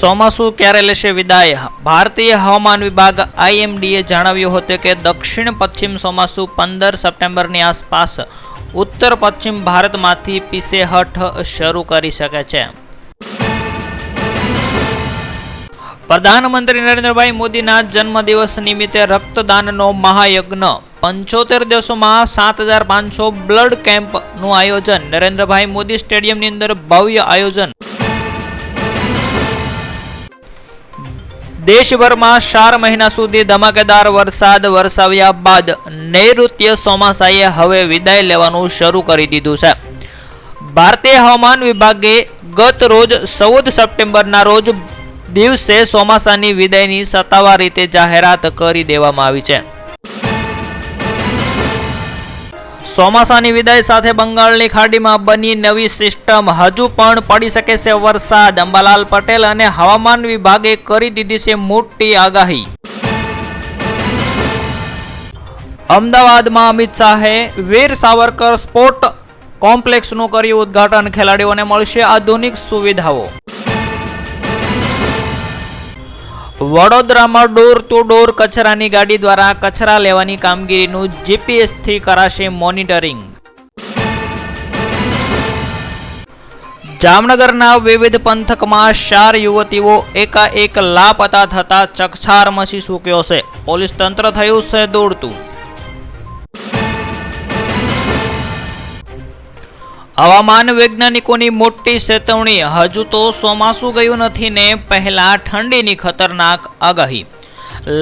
ચોમાસું ક્યારે લેશે વિદાય? ભારતીય હવામાન વિભાગ આઈએમડીએ જણાવ્યું હતું કે દક્ષિણ પશ્ચિમ ચોમાસું પંદર સપ્ટેમ્બરની આસપાસ ઉત્તર પશ્ચિમ ભારતમાંથી પીસેહઠ શરૂ કરી શકે છે. પ્રધાનમંત્રી નરેન્દ્રભાઈ મોદીના જન્મદિવસ નિમિત્તે રક્તદાનનો મહાયજ્ઞ. પંચોતેર દિવસોમાં સાત હજાર પાંચસો બ્લડ કેમ્પનું આયોજન. નરેન્દ્રભાઈ મોદી સ્ટેડિયમની અંદર ભવ્ય આયોજન દેશભરમાં ચાર મહિના સુધી ધમાકેદાર વરસાદ વરસાવ્યા બાદ નૈઋત્ય ચોમાસાએ હવે વિદાય લેવાનું શરૂ કરી દીધું છે. ભારતીય હવામાન વિભાગે ગત રોજ ચૌદ સપ્ટેમ્બરના રોજ દિવસે ચોમાસાની વિદાયની સત્તાવાર રીતે જાહેરાત કરી દેવામાં આવી છે. ચોમાસાની વિદાય સાથે બંગાળની ખાડીમાં બની નવી સિસ્ટમ. હજુ પણ પડી શકે છે વરસાદ. અંબાલાલ પટેલ અને હવામાન વિભાગે કરી દીધી છે મોટી આગાહી. અમદાવાદમાં અમિત શાહે વીર સાવરકર સ્પોર્ટ કોમ્પ્લેક્સનું કર્યું ઉદ્ઘાટન. ખેલાડીઓને મળશે આધુનિક સુવિધાઓ. વડોદરામાં ડોર ટુ ડોર કચરાની ગાડી દ્વારા કચરા લેવાની કામગીરીનું જીપીએસથી કરાશે મોનિટરિંગ. જામનગરના વિવિધ પંથકમાં ચાર યુવતીઓ એકાએક લાપતા થતા ચકચાર મસી સૂક્યો છે. પોલીસ તંત્ર થયું છે દોડતું. હવામાન વૈજ્ઞાનિકોની મોટી ચેતવણી હજુ તો ચોમાસું ગયું નથી ને પહેલા ઠંડીની ખતરનાક આગાહી.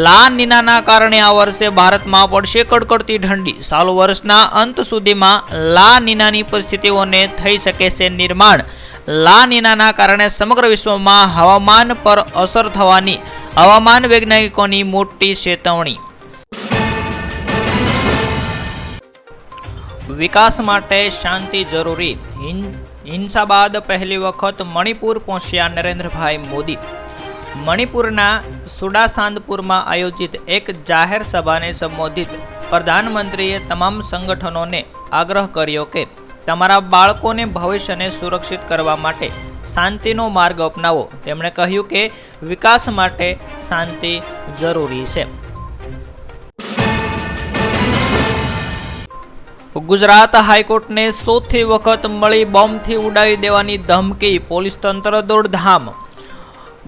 લા નીનાના કારણે આ વર્ષે ભારતમાં પડશે કડકડતી ઠંડી. ચાલુ વર્ષના અંત સુધીમાં લા નીનાની પરિસ્થિતિઓને થઈ શકે છે નિર્માણ. લા નીનાના કારણે સમગ્ર વિશ્વમાં હવામાન પર અસર થવાની હવામાન વૈજ્ઞાનિકોની મોટી ચેતવણી વિકાસ માટે શાંતિ જરૂરી. હિંસા બાદ પહેલી વખત મણિપુર પહોંચ્યા નરેન્દ્રભાઈ મોદી. મણિપુરના સુડાસાંદપુરમાં આયોજિત એક જાહેર સભાને સંબોધિત પ્રધાનમંત્રીએ તમામ સંગઠનોને આગ્રહ કર્યો કે તમારા બાળકોને ભવિષ્યને સુરક્ષિત કરવા માટે શાંતિનો માર્ગ અપનાવો. તેમણે કહ્યું કે વિકાસ માટે શાંતિ જરૂરી છે. ગુજરાત હાઈકોર્ટને સૌથી વખત મળી બોમ્બથી ઉડાવી દેવાની ધમકી, પોલીસ તંત્ર દોડધામ.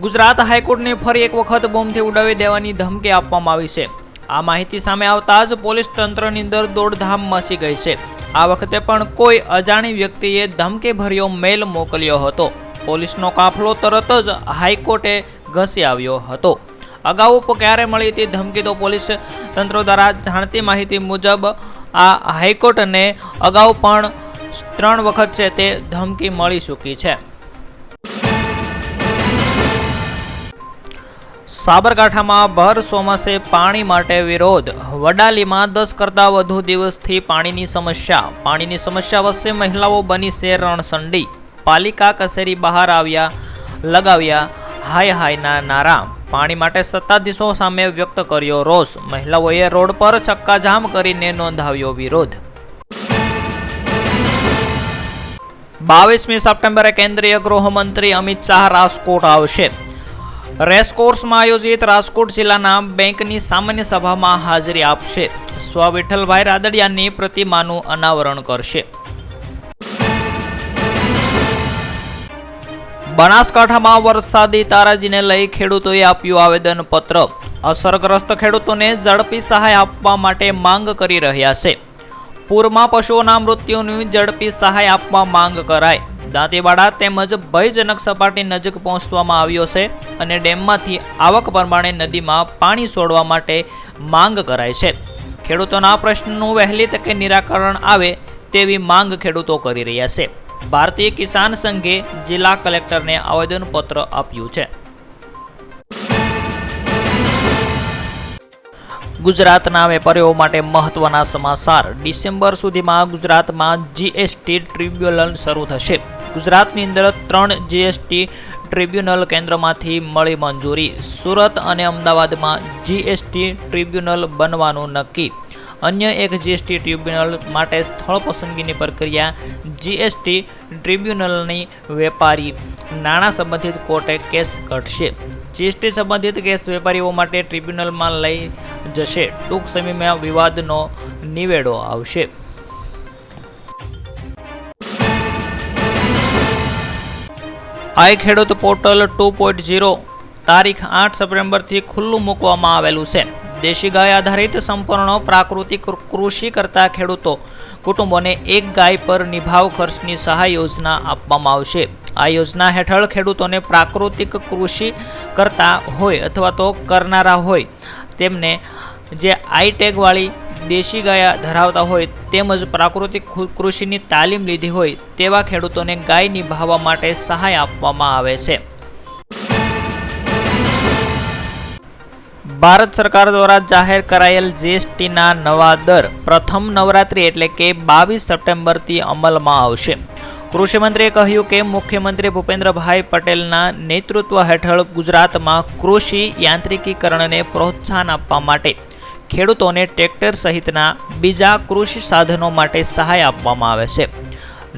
ગુજરાત હાઈકોર્ટને ફરી એક વખત બોમ્બથી ઉડાવી દેવાની ધમકી આપવામાં આવી છે. આ માહિતી સામે આવતા જ પોલીસ તંત્રની અંદર દોડધામ મસી ગઈ છે. આ વખતે પણ કોઈ અજાણી વ્યક્તિએ ધમકીભર્યો મેલ મોકલ્યો હતો. પોલીસનો કાફલો તરત જ હાઈકોર્ટે ઘસી આવ્યો હતો. અગાઉ ક્યારે મળી હતી ધમકી તો પોલીસ તંત્ર દ્વારા જાણતી માહિતી મુજબ આ હાઈકોર્ટને અગાઉ પણ ત્રણ વખત છે તે ધમકી મળી ચૂકી છે. સાબરકાંઠામાં ભર ચોમાસે પાણી માટે વિરોધ. વડાલીમાં દસ કરતાં વધુ દિવસથી પાણીની સમસ્યા. પાણીની સમસ્યા વચ્ચે મહિલાઓ બની છે રણસંડી. પાલિકા કચેરી બહાર આવ્યા, લગાવ્યા, હાય હાયના નારા. પાણી માટે સત્તાધીશો સામે વ્યક્ત કર્યો રોષ. મહિલાઓએ રોડ પર ચક્કાજામ કરીને નોંધાવ્યો વિરોધ. બાવીસમી સપ્ટેમ્બરે કેન્દ્રીય ગૃહમંત્રી અમિત શાહ રાજકોટ આવશે. રેસકોર્સમાં આયોજિત રાજકોટ જિલ્લાના બેંકની સામાન્ય સભામાં હાજરી આપશે. સ્વ વિઠ્ઠલભાઈ રાદડિયાની પ્રતિમાનું અનાવરણ કરશે. બનાસકાંઠામાં વરસાદી તારાજીને લઈ ખેડૂતોએ આપ્યું આવેદનપત્ર. અસરગ્રસ્ત ખેડૂતોને ઝડપી સહાય આપવા માટે માંગ કરી રહ્યા છે. પૂરમાં પશુઓના મૃત્યુની ઝડપી સહાય આપવા માંગ કરાય દાંતીવાડા તેમજ ભયજનક સપાટી નજીક પહોંચવામાં આવ્યો છે અને ડેમમાંથી આવક પ્રમાણે નદીમાં પાણી છોડવા માટે માંગ કરાય છે. ખેડૂતોના પ્રશ્નનું વહેલી તકે નિરાકરણ આવે તેવી માંગ ખેડૂતો કરી રહ્યા છે. ભારતીય કિસાન સંઘે જિલ્લા કલેક્ટરને આવેદનપત્ર આપ્યું છે. ગુજરાતના વેપારીઓ માટે મહત્વના સમાચાર. ડિસેમ્બર સુધીમાં ગુજરાતમાં જીએસટી ટ્રિબ્યુનલ શરૂ થશે. ગુજરાતની અંદર ત્રણ જીએસટી ટ્રિબ્યુનલ કેન્દ્રમાંથી મળી મંજૂરી. સુરત અને અમદાવાદમાં જીએસટી ટ્રિબ્યુનલ બનવાનું નક્કી. અન્ય એક જીએસટી ટ્રિબ્યુનલ માટે સ્થળ પસંદગીની પ્રક્રિયા જીએસટી ટ્રિબ્યુનલની વેપારી નાણાં સંબંધિત કોર્ટે કેસ ઘટશે જીએસટી સંબંધિત કેસ વેપારીઓ માટે ટ્રિબ્યુનલમાં લઈ જશે. ટૂંક સમયમાં વિવાદનો નિવેડો આવશે. આઈ ખેડૂત પોર્ટલ ટુ પોઈન્ટ ઝીરો તારીખ આઠ સપ્ટેમ્બરથી ખુલ્લું મૂકવામાં આવેલું છે. દેશી ગાય આધારિત સંપૂર્ણ પ્રાકૃતિક કૃષિ કરતા ખેડૂતો કુટુંબોને એક ગાય પર નિભાવ ખર્ચની સહાય યોજના આપવામાં આવશે. આ યોજના હેઠળ ખેડૂતોને પ્રાકૃતિક કૃષિ કરતા હોય અથવા તો કરનારા હોય, તેમને જે આઈટેગવાળી દેશી ગાય ધરાવતા હોય તેમજ પ્રાકૃતિક કૃષિની તાલીમ લીધી હોય તેવા ખેડૂતોને ગાય નિભાવવા માટે સહાય આપવામાં આવે છે. ભારત સરકાર દ્વારા જાહેર કરાયેલ જીએસટીના નવા દર પ્રથમ નવરાત્રી એટલે કે બાવીસ સપ્ટેમ્બરથી અમલમાં આવશે. કૃષિમંત્રીએ કહ્યું કે મુખ્યમંત્રી ભૂપેન્દ્રભાઈ પટેલના નેતૃત્વ હેઠળ ગુજરાતમાં કૃષિ યાંત્રિકીકરણને પ્રોત્સાહન આપવા માટે, ખેડૂતોને ટ્રેક્ટર સહિતના બીજા કૃષિ સાધનો માટે સહાય આપવામાં આવે છે.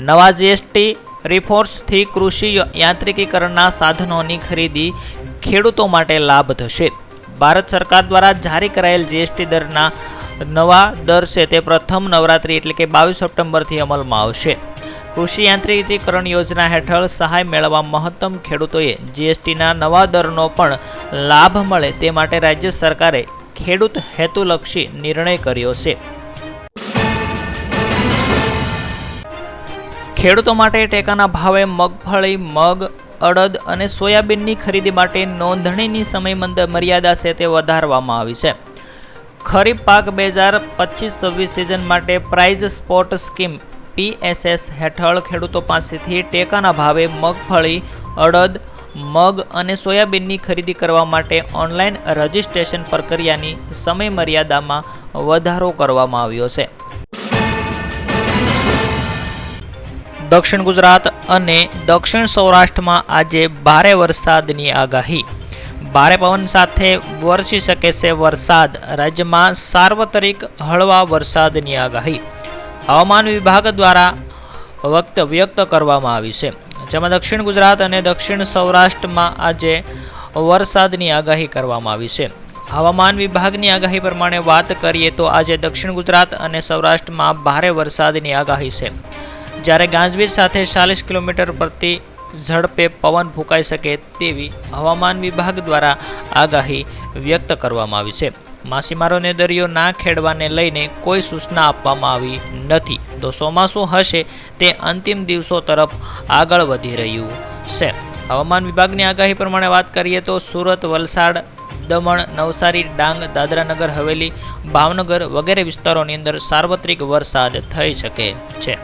નવા જીએસટી રિફોર્મ્સથી કૃષિ યાંત્રિકીકરણના સાધનોની ખરીદી ખેડૂતો માટે લાભ થશે. ભારત સરકાર દ્વારા જારી કરાયેલ જીએસટી દરના નવા દર છે તે પ્રથમ નવરાત્રિ એટલે કે બાવીસ સપ્ટેમ્બરથી અમલમાં આવશે. કૃષિ યાંત્રિકીકરણ યોજના હેઠળ સહાય મેળવવા મહત્તમ ખેડૂતોએ જીએસટીના નવા દરનો પણ લાભ મળે તે માટે રાજ્ય સરકારે ખેડૂત હેતુલક્ષી નિર્ણય કર્યો છે. ખેડૂતો માટે ટેકાના ભાવે મગફળી, મગ અડદ અને સોયાબીનની ખરીદી માટે નોંધણીની સમયમંદ મર્યાદા છે તે વધારવામાં આવી છે. ખરીફ પાક બે હજાર પચીસ છવ્વીસ સિઝન માટે પ્રાઇઝ સ્પોટ સ્કીમ પીએસએસ હેઠળ ખેડૂતો પાસેથી ટેકાના ભાવે મગફળી, અડદ, મગ અને સોયાબીનની ખરીદી કરવા માટે ઓનલાઈન રજિસ્ટ્રેશન પ્રક્રિયાની સમયમર્યાદામાં વધારો કરવામાં આવ્યો છે. દક્ષિણ ગુજરાત અને દક્ષિણ સૌરાષ્ટ્રમાં આજે ભારે વરસાદની આગાહી. ભારે પવન સાથે વરસી શકે છે વરસાદ. રાજ્યમાં સાર્વત્રિક હળવા વરસાદની આગાહી. હવામાન વિભાગ દ્વારા વક્ત વ્યક્ત કરવામાં આવી છે. જેમાં દક્ષિણ ગુજરાત અને દક્ષિણ સૌરાષ્ટ્રમાં આજે વરસાદની આગાહી કરવામાં આવી છે. હવામાન વિભાગની આગાહી પ્રમાણે વાત કરીએ તો આજે દક્ષિણ ગુજરાત અને સૌરાષ્ટ્રમાં ભારે વરસાદની આગાહી છે. જ્યારે ગાજવીજ સાથે ચાલીસ કિલોમીટર પ્રતિ ઝડપે પવન ફૂંકાઈ શકે તેવી હવામાન વિભાગ દ્વારા આગાહી વ્યક્ત કરવામાં આવી છે. માછીમારોને દરિયો ના ખેડવાને લઈને કોઈ સૂચના આપવામાં આવી નથી. તો ચોમાસું હશે તે અંતિમ દિવસો તરફ આગળ વધી રહ્યું છે. હવામાન વિભાગની આગાહી પ્રમાણે વાત કરીએ તો સુરત, વલસાડ, દમણ, નવસારી, ડાંગ, દાદરાનગર, હવેલી, ભાવનગર વગેરે વિસ્તારોની અંદર સાર્વત્રિક વરસાદ થઈ શકે છે.